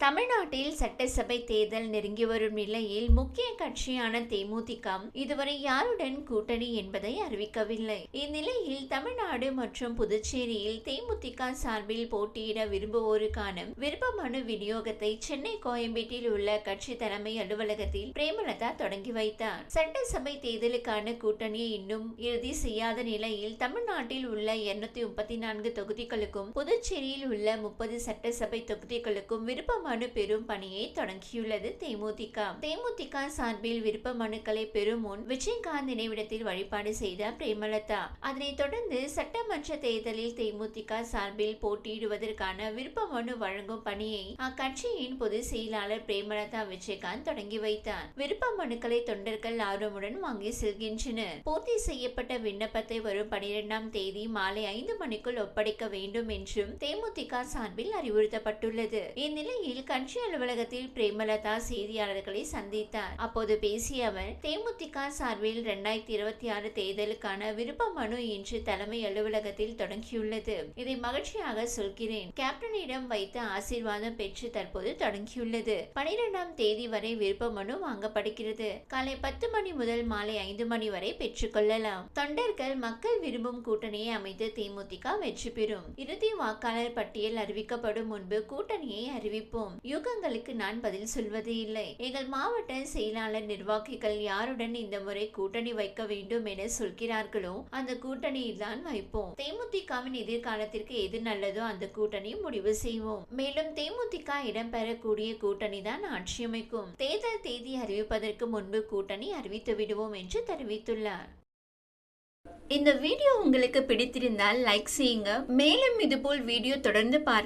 தமிழ்நாட்டில் சட்டசபை தேர்தல் நெருங்கி வரும் நிலையில் முக்கிய கட்சியான தேமுதிக இதுவரை யாருடன் கூட்டணி என்பதை அறிவிக்கவில்லை. இந்நிலையில் தமிழ்நாடு மற்றும் புதுச்சேரியில் தேமுதிக சார்பில் போட்டியிட விரும்புவோருக்கான விருப்ப மனு விநியோகத்தை சென்னை கோயம்பேட்டில் உள்ள கட்சி தலைமை அலுவலகத்தில் பிரேமலதா தொடங்கி வைத்தார். சட்டசபை தேர்தலுக்கான கூட்டணியை இன்னும் இறுதி செய்யாத நிலையில் தமிழ்நாட்டில் உள்ள இருநூத்தி முப்பத்தி நான்கு தொகுதிகளுக்கும் புதுச்சேரியில் உள்ள முப்பது சட்டசபை தொகுதிகளுக்கும் விருப்ப மனு பெறும் பணியை தொடங்கியுள்ளது தேமுதிக. தேமுதிக சார்பில் விருப்ப மனுக்களை பெறும் முன் விஜயகாந்த் நினைவிடத்தில் வழிபாடு செய்த பிரேமலதா. அதனைத் தொடர்ந்து சட்டமன்ற தேர்தலில் தேமுதிக சார்பில் போட்டியிடுவதற்கான விருப்ப மனு வழங்கும் பணியை அக்கட்சியின் பொதுச் செயலாளர் பிரேமலதா விஜயகாந்த் தொடங்கி வைத்தார். விருப்ப மனுக்களை தொண்டர்கள் ஆர்வமுடன் வாங்கி செல்கின்றனர். பூர்த்தி செய்யப்பட்ட விண்ணப்பத்தை வரும் பனிரெண்டாம் தேதி மாலை ஐந்து மணிக்குள் ஒப்படைக்க வேண்டும் என்றும் தேமுதிக சார்பில் அறிவுறுத்தப்பட்டுள்ளது. இந்நிலையில் கட்சி அலுவலகத்தில் பிரேமலதா செய்தியாளர்களை சந்தித்தார். அப்போது பேசிய அவர் தேமுதிக சார்பில் இரண்டாயிரத்தி இருபத்தி ஆறு தேர்தலுக்கான விருப்ப மனு இன்று தலைமை அலுவலகத்தில் தொடங்கியுள்ளது. இதை மகிழ்ச்சியாக சொல்கிறேன். கேப்டனிடம் வைத்து ஆசீர்வாதம் பெற்று தற்போது தொடங்கியுள்ளது. பனிரெண்டாம் தேதி வரை விருப்ப மனு வாங்கப்படுகிறது. காலை பத்து மணி முதல் மாலை ஐந்து மணி வரை பெற்றுக்கொள்ளலாம் தொண்டர்கள் மக்கள் விரும்பும் கூட்டணியை அமைத்து தேமுதிக வெற்றி பெறும். இறுதி வாக்காளர் பட்டியல் அறிவிக்கப்படும் முன்பு கூட்டணியை அறிவிப்போம். யூகங்களுக்கு நான் பதில் சொல்வது இல்லை. எங்கள் மாவட்ட செயலாளர் நிர்வாகிகள் யாருடன் இந்த முறை கூட்டணி வைக்க வேண்டும் என சொல்கிறார்களோ அந்த கூட்டணியில் தான் வைப்போம். தேமுதிகவின் எதிர்காலத்திற்கு எது நல்லதோ அந்த கூட்டணி முடிவு செய்வோம். மேலும் தேமுதிக இடம்பெறக்கூடிய கூட்டணி தான் ஆட்சி அமைக்கும். தேர்தல் தேதி அறிவிப்பதற்கு முன்பு கூட்டணி அறிவித்து விடுவோம் என்று தெரிவித்துள்ளார். இந்த வீடியோ உங்களுக்கு பிடித்திருந்தால் லைக் செய்யுங்க. மேலும் இதுபோல் வீடியோ தொடர்ந்து பார்க்க